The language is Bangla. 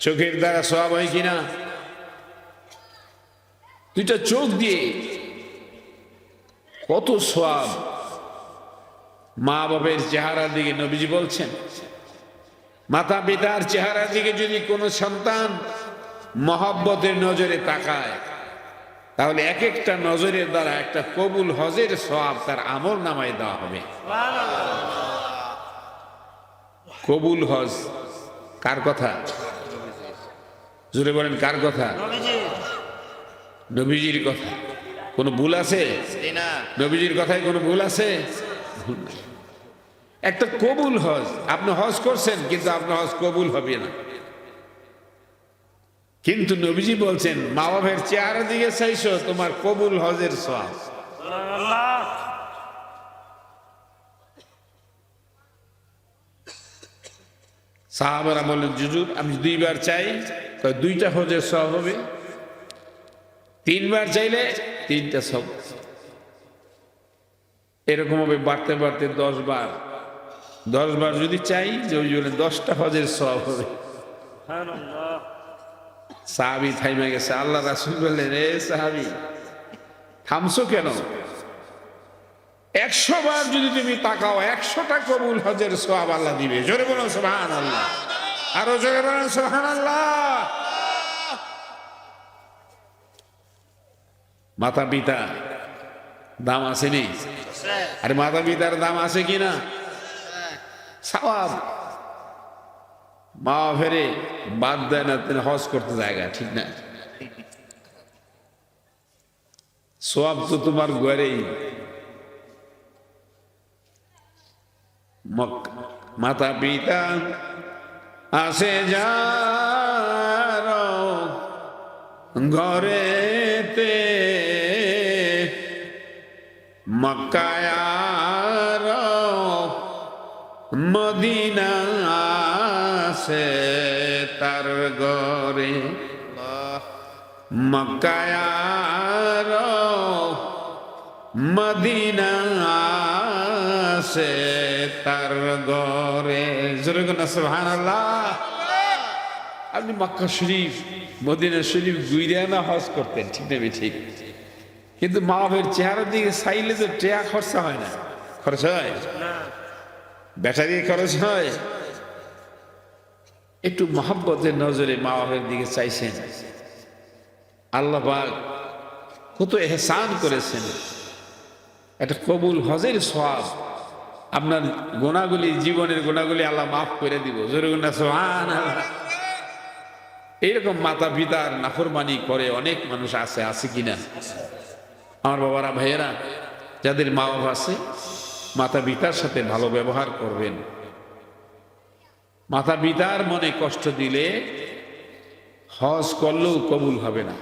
চোখের দ্বারা সব হয় কিনা? দুইটা চোখ দিয়ে কত সব মা বাবের চেহারার দিকে নবীজি বলছেন। মাতা পিতার চেহারার দিকে যদি কোনো সন্তান মহাব্বতের নজরে তাকায় তাহলে এক একটা নজরের দ্বারা একটা কবুল হজের সব তার আমল নামায় দেওয়া হবে। কবুল হজ কার কথা? জুড়ে বলেন, কার কথা? নবীজির কথা। কোনো ভুল আছে? নবীজির কথায় কোনো ভুল আছে? একটা কবুল হজ। আপনি হজ করছেন, কিন্তু আপনার হজ কবুল হবে না। কিন্তু নবীজি বলছেন মা বাবের চেহারা দিকে চাইছো, তোমার কবুল হজের সব সাহাবারা বললেন জুজুর আমি দুইবার চাই। দুইটা হজের সব হবে। তিনবার চাইলে তিনটা সব এরকম হবে বাড়তে বাড়তে দশ বার দশ বার যদি চাই যে ওই জন্য দশটা হজের সব হবে। সাহাবি থাইমা গেছে আল্লাহ রাসুল বললেন রে সাহাবি থামছো কেন? একশো বার যদি তুমি তাকাও, একশোটা কবুল হজের সোয়াব আল্লাহ দিবে। জোরে বলো সোহান আল্লাহ আরও জোরে বলেন সোহান আল্লাহ মাতা পিতা দাম আসেনি আরে মাতা পিতার দাম আছে কি না? সওয়াব। মা ফেরে বাদ দেয় না তিনি হজ করতে জায়গা, ঠিক না? সোয়াব তো তোমার ঘরেই। মাতা পিতা আসে যার ঘরেতে। মক্কায়ার মদিনা আসে তার গরে মক্কায়ার মদিনা আসে তার গরে সুবহানাল্লাহ। আপনি মক্কা শরীফ, মদিনা শরীফ গুইরা না হজ করতেন, ঠিক না ঠিক কিন্তু মা বাবের দিকে চাইলে তো টেয়া খরচা হয় না। খরচ হয়? ব্যাটারি খরচ হয়? একটু মহাব্বতের নজরে মা বাবের দিকে চাইছেন। আল্লাহ কত এহসান করেছেন। একটা কবুল হজের সব আপনার গোনাগুলি জীবনের গোনাগুলি আল্লাহ মাফ করে দিব। জোরে গুণা সোহান এইরকম মাতা পিতার নাফরমানি করে অনেক মানুষ আছে আছে কিনা? আমার বাবারা, ভাইয়েরা, যাদের মা বাবা আছে, মাতা পিতার সাথে ভালো ব্যবহার করবেন। মাতা পিতার মনে কষ্ট দিলে হজ করলেও কবুল হবে না।